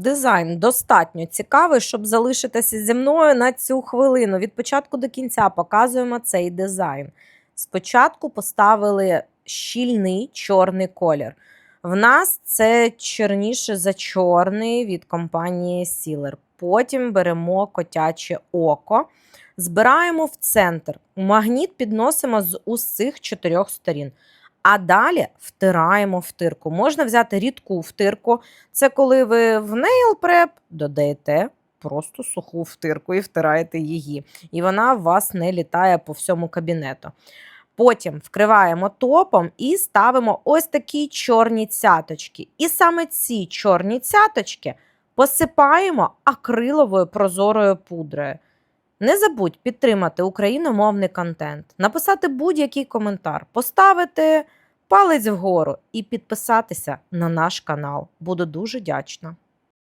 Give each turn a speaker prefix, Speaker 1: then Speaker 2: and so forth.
Speaker 1: Дизайн достатньо цікавий, щоб залишитися зі мною на цю хвилину. Від початку до кінця показуємо цей дизайн. Спочатку поставили щільний чорний колір. В нас це чорніше за чорний від компанії Sealer. Потім беремо котяче око, збираємо в центр. Магніт підносимо з усіх чотирьох сторін. А далі втираємо втирку. Можна взяти рідку втирку. Це коли ви в Nail Prep додаєте просто суху втирку і втираєте її. І вона у вас не літає по всьому кабінету. Потім вкриваємо топом і ставимо ось такі чорні цяточки. І саме ці чорні цяточки посипаємо акриловою прозорою пудрою. Не забудь підтримати україномовний контент, написати будь-який коментар, поставити палець вгору і підписатися на наш канал. Буду дуже вдячна.